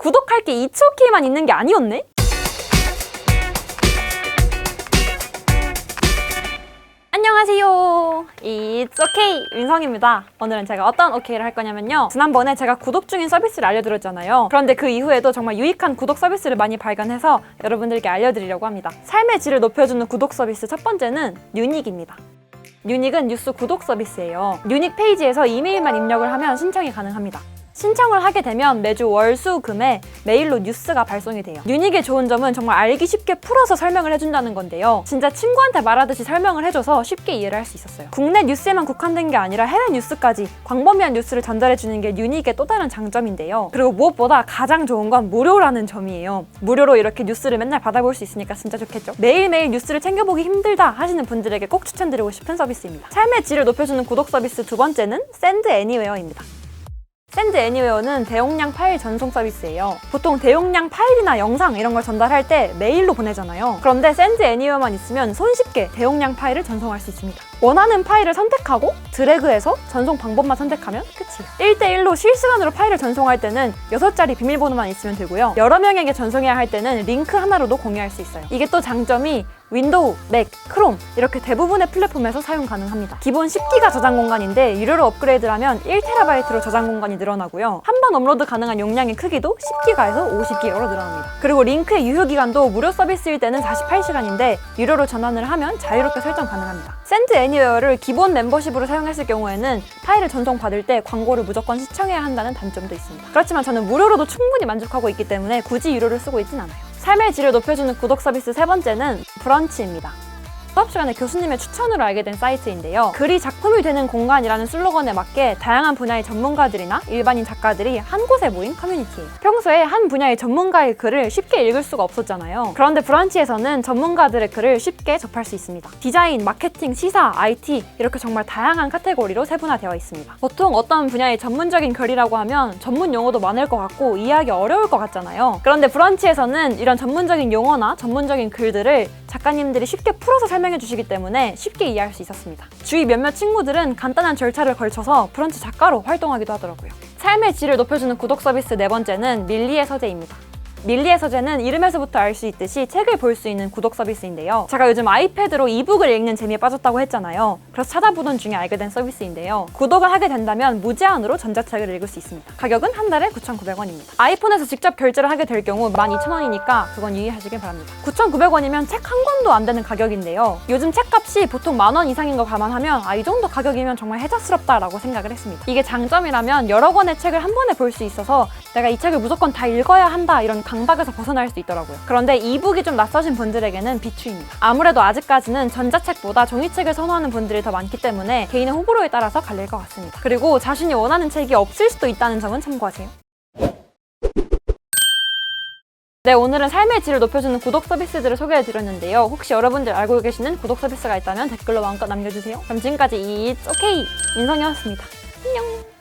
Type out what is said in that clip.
구독할 게 OK만 있는 게 아니었네? 안녕하세요. It's OK 윤성입니다. 오늘은 제가 어떤 OK를 할 거냐면요. 지난번에 제가 구독 중인 서비스를 알려드렸잖아요. 그런데 그 이후에도 정말 유익한 구독 서비스를 많이 발견해서 여러분들께 알려드리려고 합니다. 삶의 질을 높여주는 구독 서비스 첫 번째는 유닉입니다. 유닉은 뉴스 구독 서비스예요. 유닉 페이지에서 이메일만 입력을 하면 신청이 가능합니다. 신청을 하게 되면 매주 월, 수, 금에 메일로 뉴스가 발송이 돼요. 유닉의 좋은 점은 정말 알기 쉽게 풀어서 설명을 해준다는 건데요. 진짜 친구한테 말하듯이 설명을 해줘서 쉽게 이해를 할 수 있었어요. 국내 뉴스에만 국한된 게 아니라 해외 뉴스까지 광범위한 뉴스를 전달해주는 게 유닉의 또 다른 장점인데요. 그리고 무엇보다 가장 좋은 건 무료라는 점이에요. 무료로 이렇게 뉴스를 맨날 받아볼 수 있으니까 진짜 좋겠죠. 매일매일 뉴스를 챙겨보기 힘들다 하시는 분들에게 꼭 추천드리고 싶은 서비스입니다. 삶의 질을 높여주는 구독 서비스 두 번째는 샌드 애니웨어입니다. 샌드 애니웨어는 대용량 파일 전송 서비스예요. 보통 대용량 파일이나 영상 이런 걸 전달할 때 메일로 보내잖아요. 그런데 샌드 애니웨어만 있으면 손쉽게 대용량 파일을 전송할 수 있습니다. 원하는 파일을 선택하고 드래그해서 전송 방법만 선택하면 끝이에요. 1대1로 실시간으로 파일을 전송할 때는 6자리 비밀번호만 있으면 되고요. 여러 명에게 전송해야 할 때는 링크 하나로도 공유할 수 있어요. 이게 또 장점이 윈도우, 맥, 크롬 이렇게 대부분의 플랫폼에서 사용 가능합니다. 기본 10기가 저장 공간인데 유료로 업그레이드를 하면 1TB로 저장 공간이 늘어나고요. 한 번 업로드 가능한 용량의 크기도 10기가에서 50기가로 늘어납니다. 그리고 링크의 유효 기간도 무료 서비스일 때는 48시간인데 유료로 전환을 하면 자유롭게 설정 가능합니다. 샌드 애니웨어를 기본 멤버십으로 사용했을 경우에는 파일을 전송받을 때 광고를 무조건 시청해야 한다는 단점도 있습니다. 그렇지만 저는 무료로도 충분히 만족하고 있기 때문에 굳이 유료를 쓰고 있진 않아요. 삶의 질을 높여주는 구독 서비스 세 번째는 브런치입니다. 수업 시간에 교수님의 추천으로 알게 된 사이트인데요. 글이 작품이 되는 공간이라는 슬로건에 맞게 다양한 분야의 전문가들이나 일반인 작가들이 한 곳에 모인 커뮤니티예요. 평소에 한 분야의 전문가의 글을 쉽게 읽을 수가 없었잖아요. 그런데 브런치에서는 전문가들의 글을 쉽게 접할 수 있습니다. 디자인, 마케팅, 시사, IT 이렇게 정말 다양한 카테고리로 세분화되어 있습니다. 보통 어떤 분야의 전문적인 글이라고 하면 전문 용어도 많을 것 같고 이해하기 어려울 것 같잖아요. 그런데 브런치에서는 이런 전문적인 용어나 전문적인 글들을 작가님들이 쉽게 풀어서 설명 해 주시기 때문에 쉽게 이해할 수 있었습니다. 주위 몇몇 친구들은 간단한 절차를 걸쳐서 브런치 작가로 활동하기도 하더라고요. 삶의 질을 높여주는 구독 서비스 네 번째는 밀리의 서재입니다. 밀리의 서재는 이름에서부터 알 수 있듯이 책을 볼 수 있는 구독 서비스인데요. 제가 요즘 아이패드로 이북을 읽는 재미에 빠졌다고 했잖아요. 그래서 찾아보던 중에 알게 된 서비스인데요. 구독을 하게 된다면 무제한으로 전자책을 읽을 수 있습니다. 가격은 한 달에 9,900원입니다. 아이폰에서 직접 결제를 하게 될 경우 12,000원이니까 그건 유의하시길 바랍니다. 9,900원이면 책 한 권도 안 되는 가격인데요. 요즘 책값이 보통 만 원 이상인 거 감안하면 아, 이 정도 가격이면 정말 혜자스럽다라고 생각을 했습니다. 이게 장점이라면 여러 권의 책을 한 번에 볼 수 있어서 내가 이 책을 무조건 다 읽어야 한다 이런 강박에서 벗어날 수 있더라고요. 그런데 이북이 좀 낯서신 분들에게는 비추입니다. 아무래도 아직까지는 전자책보다 종이책을 선호하는 분들이 더 많기 때문에 개인의 호불호에 따라서 갈릴 것 같습니다. 그리고 자신이 원하는 책이 없을 수도 있다는 점은 참고하세요. 네, 오늘은 삶의 질을 높여주는 구독 서비스들을 소개해드렸는데요. 혹시 여러분들 알고 계시는 구독 서비스가 있다면 댓글로 마음껏 남겨주세요. 그럼 지금까지 It's OK! 민성이었습니다. 안녕!